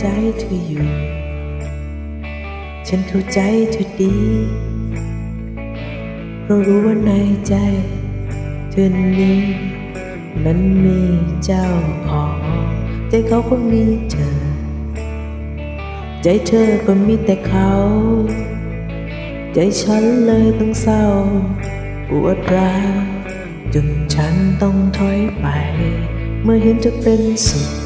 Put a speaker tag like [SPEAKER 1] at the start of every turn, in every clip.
[SPEAKER 1] ใจเธออยู่ ฉันเข้าใจเธอดี เพราะรู้ว่าในใจ เธอนี้ มันมีเจ้าของ ใจเขาก็มีเธอ ใจเธอก็มีแต่เขา ใจฉันเลยต้องเศร้า ปวดร้าวจนฉันต้องถอยไป เมื่อเห็นเธอเป็นสุข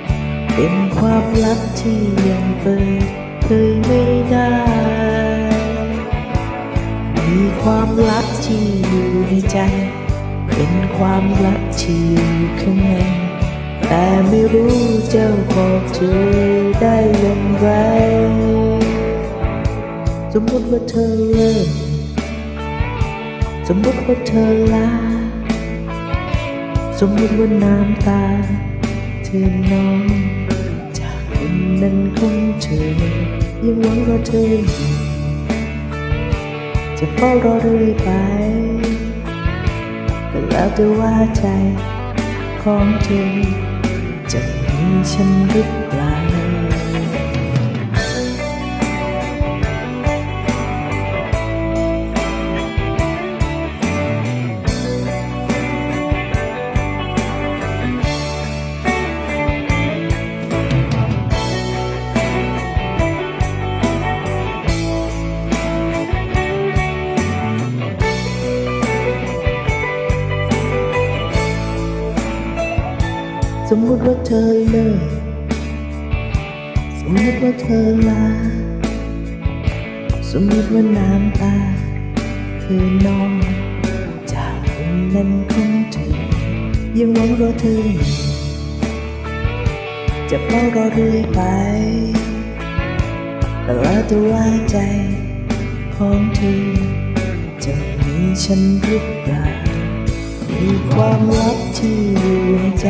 [SPEAKER 1] เป็นความลับที่ยังเปิดเผยไม่ได้ มีความลับที่อยู่ในใจ เป็นความลับที่อยู่ข้างในแต่ไม่รู้จะบอกเธอได้อย่างไร สมมติว่าเธอเลิกสมมติว่าเธอลา สมมติว่าน้ำตา อน้องจากคนนั้นของเธอ ยังหวังรอเธออยู่จะเฝ้ารอเรื่อยไปก็แล้วแต่ว่าใจของเธอจะมีฉันหรือเปล่า สมมติว่าเธอเลิกสมมติว่าเธอลา สมมติว่าน้ำตาเธอนองจากคนนั้นของเธอ ยังหวังรอเธออยู่จะเฝ้ารอเรื่อยไปแต่ล้วแต่ว่าใจของเธอ จะมีฉันหรือเปล่ามีความลับที่อยู่ในใจ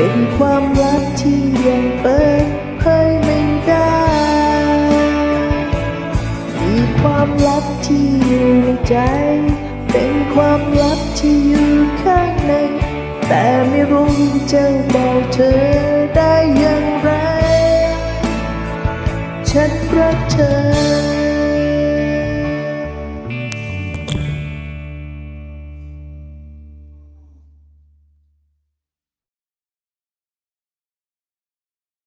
[SPEAKER 1] เป็นความลับที่ยังเปิดเผยไม่ได้ มีความลับที่อยู่ในใจ เป็นความลับที่อยู่ข้างใน แต่ไม่รู้จะบอกเธอได้